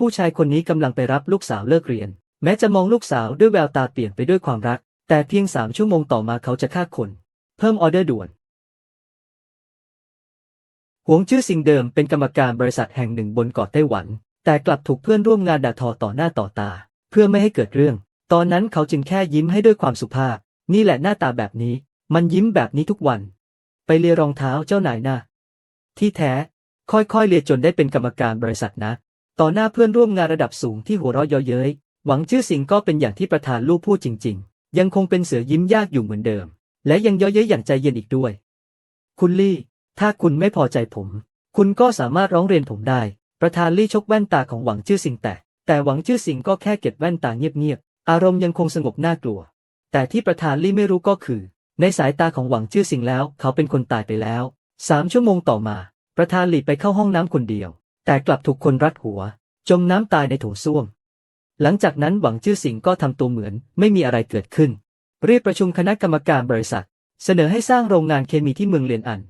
ผู้ชายคนนี้กำลังไปรับลูกสาวเลิกเรียน แม้จะมองลูกสาวด้วยแววตาเปลี่ยนไปด้วยความรัก แต่เพียงสามชั่วโมงต่อมาเขาจะฆ่าคน เพิ่มออเดอร์ด่วนหวงชื่อสิงเดิมเป็นกรรมการบริษัทแห่งหนึ่งบนเกาะไต้หวัน แต่กลับถูกเพื่อนร่วมงานด่าทอต่อหน้าต่อตา เพื่อไม่ให้เกิดเรื่อง ตอนนั้นเขาจึงแค่ยิ้มให้ด้วยความสุภาพ นี่แหละหน้าตาแบบนี้ มันยิ้มแบบนี้ทุกวัน ไปเลียรองเท้าเจ้านายนะที่แท้ ค่อยๆเลียจนได้เป็นกรรมการบริษัทนะ ต่อหน้าเพื่อนร่วมงานระดับสูงที่หัวเราะเยาะเย้ยหวังชื่อสิงก็เป็นอย่างที่ประธานลูกพูดจริง ๆ ยังคงเป็นเสือยิ้มยากอยู่เหมือนเดิม และยังเยาะเย้ยอย่างใจเย็นอีกด้วย คุณลี่ ถ้าคุณไม่พอใจผม คุณก็สามารถร้องเรียนผมได้ ประธานลี่ชกแว่นตาของหวังชื่อสิงแต่ แต่หวังชื่อสิงก็แค่เก็บแว่นตาเงียบๆอารมณ์ยังคงสงบน่ากลัว แต่ที่ประธานลี่ไม่รู้ก็คือ ในสายตาของหวังชื่อสิงแล้ว เขาเป็นคนตายไปแล้วสามชั่วโมงต่อมา ประธานหลีไปเข้าห้องน้ำคนเดียว แต่กลับถูกคนรัดหัว จมน้ำตายในโถส้วม หลังจากนั้นหวังชื่อสิงก็ทำตัวเหมือนไม่มีอะไรเกิดขึ้น เรียกประชุมคณะกรรมการบริษัท เสนอให้สร้างโรงงานเคมีที่เมืองเลียนอัน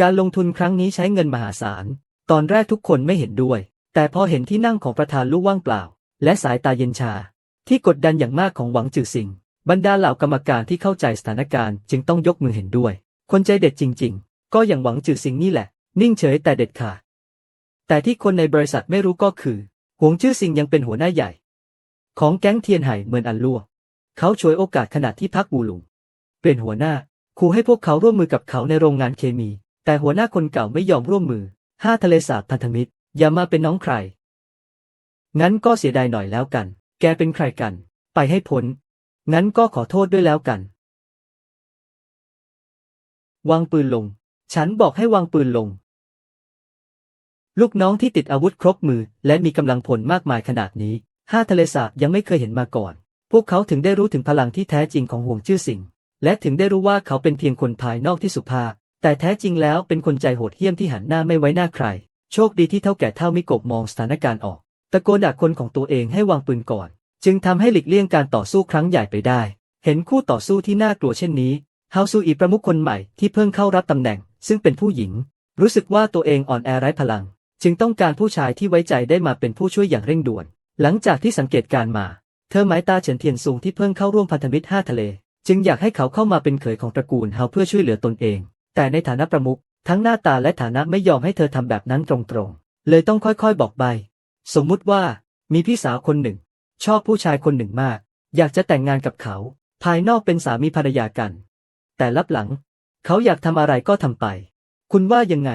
การลงทุนครั้งนี้ใช้เงินมหาศาล ตอนแรกทุกคนไม่เห็นด้วย แต่พอเห็นที่นั่งของประธานลูกว่างเปล่า และสายตาเย็นชา ที่กดดันอย่างมากของหวังจือสิงบรรดาเหล่ากรรมการที่เข้าใจสถานการณ์จึงต้องยกมือเห็นด้วย คนใจเด็ดจริง ๆ ก็อย่างหวังจือสิงนี่แหละ นิ่งเฉยแต่เด็ดขาด แต่ที่คนในบริษัทไม่รู้ก็คือหวงชื่อสิงยังเป็นหัวหน้าใหญ่ ของแก๊งเทียนไห่เหมือนอันลั่วเขาฉวยโอกาสขณะที่พักบูหลุง เปลี่ยนหัวหน้าขู่ให้พวกเขาร่วมมือกับเขาในโรงงานเคมี แต่หัวหน้าคนเก่าไม่ยอมร่วมมือห้าทะเลสาบพันธมิตร อย่ามาเป็นน้องใคร งั้นก็เสียดายหน่อยแล้วกัน แกเป็นใครกัน ไปให้พ้น งั้นก็ขอโทษด้วยแล้วกัน วางปืนลง ฉันบอกให้วางปืนลง ลูกน้องที่ติดอาวุธครบมือ และมีกำลังพลมากมายขนาดนี้ห้าทะเลสาบยังไม่เคยเห็นมาก่อน พวกเขาถึงได้รู้ถึงพลังที่แท้จริงของห่วงชื่อสิงและถึงได้รู้ว่าเขาเป็นเพียงคนภายนอกที่สุภาพ แต่แท้จริงแล้วเป็นคนใจโหดเหี้ยมที่หันหน้าไม่ไว้หน้าใคร โชคดีที่เท่าแก่เท่ามิโกบมองสถานการณ์ออก ตะโกนด่าคนของตัวเองให้วางปืนก่อน จึงทำให้หลีกเลี่ยงการต่อสู้ครั้งใหญ่ไปได้ เห็นคู่ต่อสู้ที่น่ากลัวเช่นนี้เฮาซูอีประมุขคนใหม่ที่เพิ่งเข้ารับตำแหน่ง ซึ่งเป็นผู้หญิง รู้สึกว่าตัวเองอ่อนแอไร้พลัง จึงต้องการผู้ชายที่ไว้ใจได้มาเป็นผู้ช่วยอย่างเร่งด่วน หลังจากที่สังเกตการมา เธอหมายตาเฉินเทียนซุงที่เพิ่งเข้าร่วมพันธมิตรห้าทะเล จึงอยากให้เขาเข้ามาเป็นเขยของตระกูลเฮาเพื่อช่วยเหลือตนเอง แต่ในฐานะประมุขทั้งหน้าตาและฐานะไม่ยอมให้เธอทำแบบนั้นตรงๆ เลยต้องค่อยๆบอกใบ สมมุติว่า มีพี่สาวคนหนึ่ง ชอบผู้ชายคนหนึ่งมาก อยากจะแต่งงานกับเขา ภายนอกเป็นสามีภรรยากัน แต่ลับหลัง เขาอยากทำอะไรก็ทำไป คุณว่ายังไง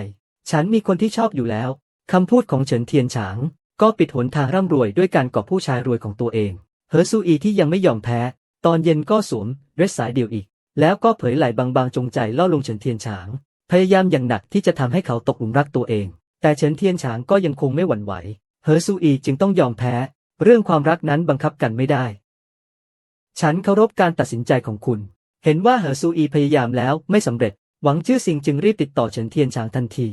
ฉันมีคนที่ชอบอยู่แล้ว คำพูดของเฉินเทียนฉาง ก็ปิดหนทางร่ำรวยด้วยการกอบผู้ชายรวยของตัวเอง เฮอซูอีที่ยังไม่ยอมแพ้ ตอนเย็นก็สวมเดรสสายเดียวอีก แล้วก็เผยไหล่บางๆจงใจล่อลงเฉินเทียนฉาง พยายามอย่างหนักที่จะทำให้เขาตกหลุมรักตัวเอง แต่เฉินเทียนฉางก็ยังคงไม่หวั่นไหว เฮอซูอีจึงต้องยอมแพ้ เรื่องความรักนั้นบังคับกันไม่ได้ ฉันเคารพการตัดสินใจของคุณ เห็นว่าเหอซูอีพยายามแล้วไม่สำเร็จ หวังชื่อสิงจึงรีบติดต่อเฉินเทียนฉางทันที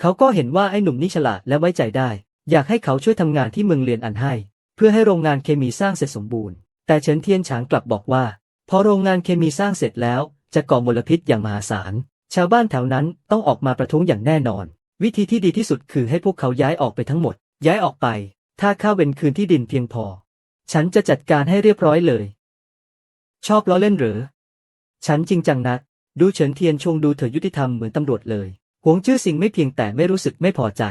เขาก็เห็นว่าไอ้หนุ่มนี่ฉลาดและไว้ใจได้ อยากให้เขาช่วยทำงานที่เมืองเรียนอันให้ เพื่อให้โรงงานเคมีสร้างเสร็จสมบูรณ์ แต่เฉินเทียนฉางกลับบอกว่า พอโรงงานเคมีสร้างเสร็จแล้ว จะก่อมลพิษอย่างมหาศาล ชาวบ้านแถวนั้นต้องออกมาประท้วงอย่างแน่นอน วิธีที่ดีที่สุดคือให้พวกเขาย้ายออกไปทั้งหมด ย้ายออกไป ถ้าข้าเว้นคืนที่ดินเพียงพอ ฉันจะจัดการให้เรียบร้อยเลย ชอบล้อเล่นหรือ ฉันจริงจังนะดูเฉินเทียนชงดูเธอยุติธรรมเหมือนตำรวจเลย หวงชื่อสิงไม่เพียงแต่ไม่รู้สึกไม่พอใจ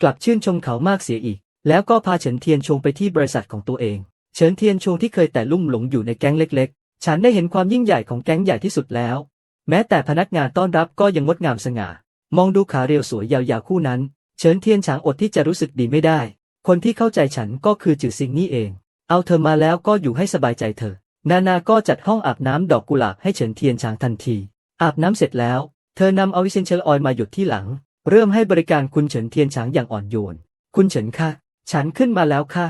กลับชื่นชมเขามากเสียอีก แล้วก็พาเฉินเทียนชงไปที่บริษัทของตัวเอง เฉินเทียนชงที่เคยแต่ลุ่มหลงอยู่ในแก๊งเล็ก ๆ ฉันได้เห็นความยิ่งใหญ่ของแก๊งใหญ่ที่สุดแล้ว แม้แต่พนักงานต้อนรับก็ยังงดงามสง่า มองดูขาเรียวสวยยาวๆคู่นั้น เฉินเทียนฉางอดที่จะรู้สึกดีไม่ได้ คนที่เข้าใจฉันก็คือจือซิงนี่เอง เอาเธอมาแล้วก็อยู่ให้สบายใจเถอะ นานาก็จัดห้องอาบน้ำดอกกุหลาบให้เฉินเทียนฉางทันที อาบน้ำเสร็จแล้ว เธอนำเอาวิเซนเชลออยล์มาหยุดที่หลัง เริ่มให้บริการคุณเฉินเทียนฉางอย่างอ่อนโยน คุณเฉินค่ะฉันขึ้นมาแล้วค่ะ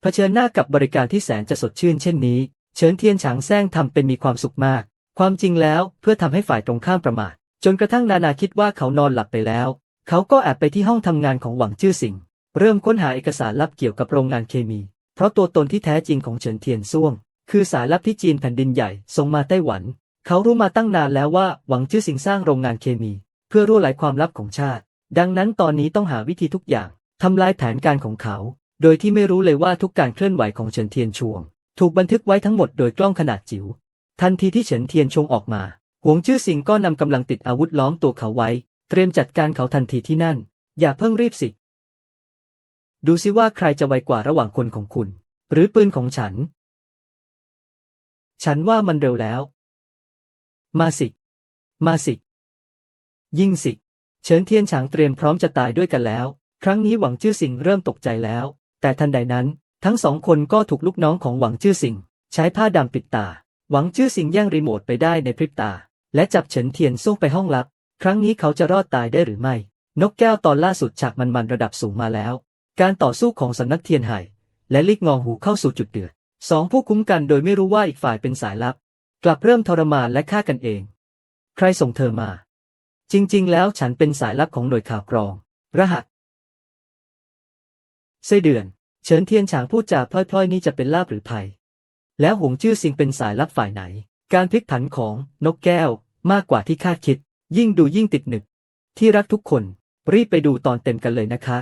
เผชิญหน้ากับบริการที่แสนจะสดชื่นเช่นนี้ เฉินเทียนฉางแซงทำเป็นมีความสุขมาก ความจริงแล้วเพื่อทำให้ฝ่ายตรงข้ามประมาท จนกระทั่งนานาคิดว่าเขานอนหลับไปแล้ว เขาก็แอบไปที่ห้องทำงานของหวังจื้อสิงเริ่มค้นหาเอกสารลับเกี่ยวกับโรงงานเคมี เพราะตัวตนที่แท้จริงของเฉินเทียนซ่วง คือสายลับที่จีนแผ่นดินใหญ่ส่งมาไต้หวัน เขารู้มาตั้งนานแล้วว่าหวังจื้อสิงสร้างโรงงานเคมี เพื่อรั่วไหลความลับของชาติ ดังนั้นตอนนี้ต้องหาวิธีทุกอย่างทำลายแผนการของเขา โดยที่ไม่รู้เลยว่าทุกการเคลื่อนไหวของเฉินเทียนชวง ถูกบันทึกไว้ทั้งหมดโดยกล้องขนาดจิ๋ว ทันทีที่เฉินเทียนชงออกมา หวงจื้อสิงก็นำกำลังติดอาวุธล้อมตัวเขาไว้ เตรียมจัดการเขาทันทีที่นั่น อย่าเพิ่งรีบสิ ดูสิว่าใครจะไวกว่าระหว่างคนของคุณ หรือปืนของฉัน ฉันว่ามันเร็วแล้ว มาสิ มาสิ ยิ่งสิ เฉินเทียนฉางเตรียมพร้อมจะตายด้วยกันแล้ว ครั้งนี้หวังจื้อสิงเริ่มตกใจแล้ว แต่ทันใดนั้น ทั้งสองคนก็ถูกลูกน้องของหวังจื้อสิงใช้ผ้าดำปิดตา หวังจื้อสิงแย่งรีโมทไปได้ในพริบตา และจับเฉินเทียนส่งไปห้องลับ ครั้งนี้เขาจะรอดตายได้หรือไม่ นกแก้วตอนล่าสุดฉากมันๆระดับสูงมาแล้ว การต่อสู้ของสำนักเทียนไห่และลิกงองหูเข้าสู่จุดเดือดสองผู้คุ้มกันโดยไม่รู้ว่าอีกฝ่ายเป็นสายลับ กลับเริ่มทรมานและฆ่ากันเอง ใครส่งเธอมา จริง ๆ แล้วฉันเป็นสายลับของหน่วยข่าวกรอง รหัสไส้เดือน เฉินเทียนฉางพูดจาพล่อยๆ นี่จะเป็นลาบหรือภัย แล้วหงจื้อซิงเป็นสายลับฝ่ายไหน การพลิกผันของนกแก้วมากกว่าที่คาดคิด ยิ่งดูยิ่งติดหนึกที่รักทุกคน รีบไปดูตอนเต็มกันเลยนะคะ